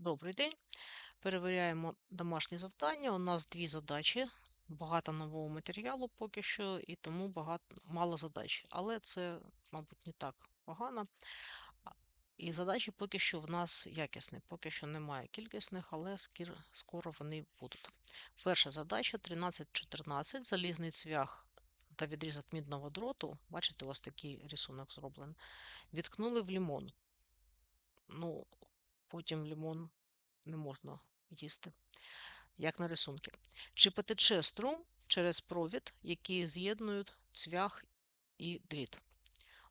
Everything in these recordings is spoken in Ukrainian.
Добрий день. Перевіряємо домашні завдання. У нас дві задачі, багато нового матеріалу поки що, і тому багато, мало задач. Але це, мабуть, не так погано. І задачі поки що в нас якісні. Поки що немає кількісних, але скоро вони будуть. Перша задача 13-14. Залізний цвях та відрізок мідного дроту. Бачите, вас такий рисунок зроблений. Відкнули в лімон. Ну, потім лимон не можна їсти, як на рисунки. Чи потече струм через провід, який з'єднують цвях і дріт?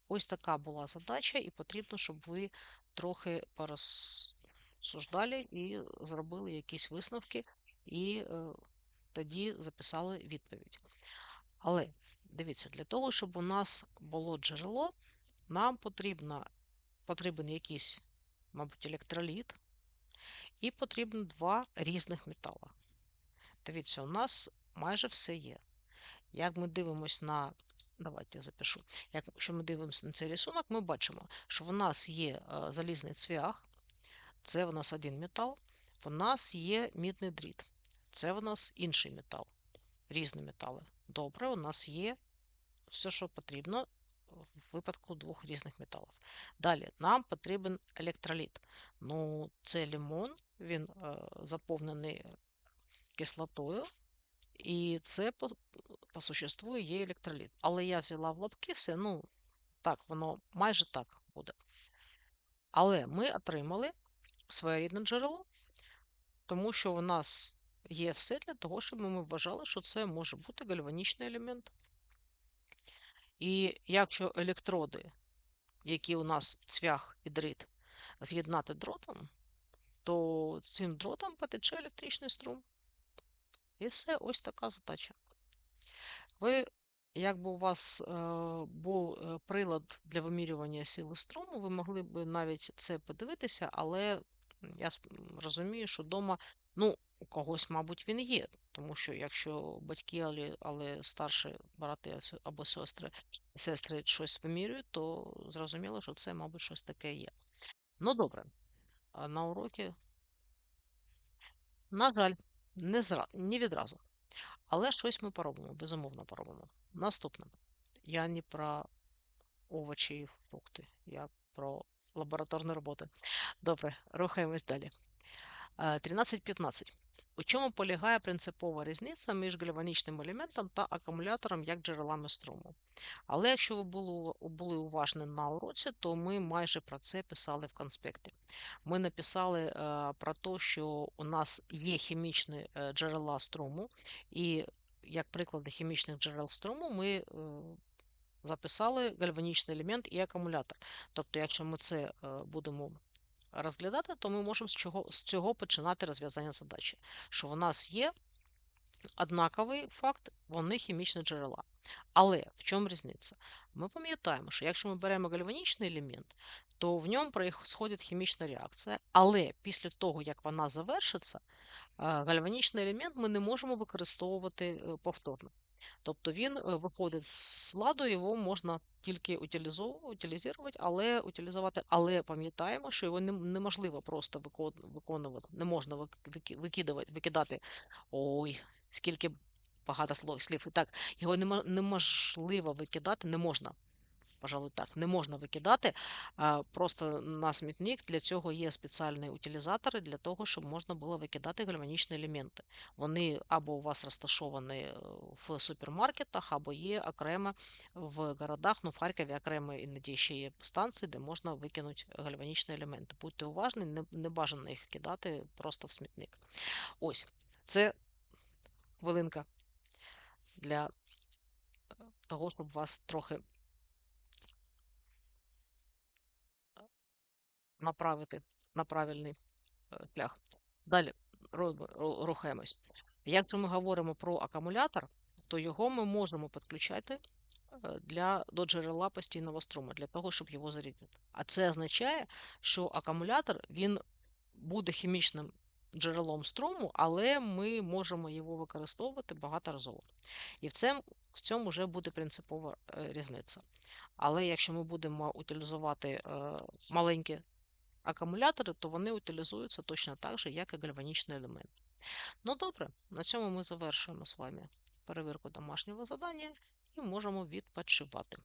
Ось така була задача, і потрібно, щоб ви трохи порозсуждали і зробили якісь висновки, і е, тоді записали відповідь. Але дивіться, для того, щоб у нас було джерело, нам потрібно, потрібен якийсь, мабуть, електроліт, і потрібно два різних метала. Дивіться, у нас майже все є. Як ми дивимося на. Давайте я запишу. Якщо ми дивимося на цей рисунок, ми бачимо, що в нас є е, залізний цвях, це в нас один метал, в нас є мідний дріт, це в нас інший метал, різні метали. Добре, у нас є все, що потрібно в випадку двох різних металів. Далі нам потрібен електроліт. Ну, це лимон, він е, заповнений кислотою, і це по, по существу є електроліт. Але я взяла в лапки все, ну, так, воно майже так буде. Але ми отримали своєрідне джерело, тому що у нас є все для того, щоб ми вважали, що це може бути гальванічний елемент. І якщо електроди, які у нас цвях і дріт, з'єднати дротом, то цим дротом потече електричний струм. І все, ось така задача. Ви, якби у вас е, був е, прилад для вимірювання сили струму, ви могли б навіть це подивитися, але я розумію, що вдома, ну, у когось, мабуть, він є. Тому що якщо батьки, але, але старші брати або сестри, сестри щось вимірюють, то зрозуміло, що це, мабуть, щось таке є. Ну, добре. На уроки, на жаль, не, зра... не відразу. Але щось ми поробимо, безумовно поробимо. Наступне. Я не про овочі і фрукти, я про лабораторні роботи. Добре, рухаємось далі. Е, 13.15. У чому полягає принципова різниця між гальванічним елементом та акумулятором як джерелами струму? Але якщо ви були, були уважні на уроці, то ми майже про це писали в конспекті. Ми написали е, про те, що у нас є хімічні е, джерела струму, і як приклади хімічних джерел струму ми е, записали гальванічний елемент і акумулятор. Тобто, якщо ми це е, будемо розглядати, то ми можемо з чого, з цього починати розв'язання задачі. Що в нас є однаковий факт, вони хімічні джерела. Але в чому різниця? Ми пам'ятаємо, що якщо ми беремо гальванічний елемент, то в ньому происходить хімічна реакція, але після того, як вона завершиться, е, гальванічний елемент ми не можемо використовувати е, повторно. Тобто він е, виходить з ладу, його можна тільки утилізувати, але утилізувати, але пам'ятаємо, що його неможливо просто виконувати, не можна викидувати, викидати. Ой, скільки багато слів. Так, його неможливо викидати, не можна. Пожалуй, так, не можна викидати просто на смітник. Для цього є спеціальні утилізатори для того, щоб можна було викидати гальванічні елементи. Вони або у вас розташовані е, в супермаркетах, або є окремо в городах. Ну, в Харкові окремо іноді ще є станції, де можна викинути гальванічні елементи. Будьте уважні, не, не бажано їх кидати просто в смітник. Ось, це хвилинка для того, щоб вас трохи направити на правильний е, шлях. Далі рухаємось. Якщо ми говоримо про акумулятор, то його ми можемо підключати е, для, до джерела постійного струму, для того, щоб його зарядити. А це означає, що акумулятор він буде хімічним джерелом струму, але ми можемо його використовувати багаторазово. І в цьому, в цьому вже буде принципова е, різниця. Але якщо ми будемо утилізувати маленькі акумулятори, то вони утилізуються точно так же, як і гальванічний елемент. Ну добре, на цьому ми завершуємо з вами перевірку домашнього завдання і можемо відпочивати.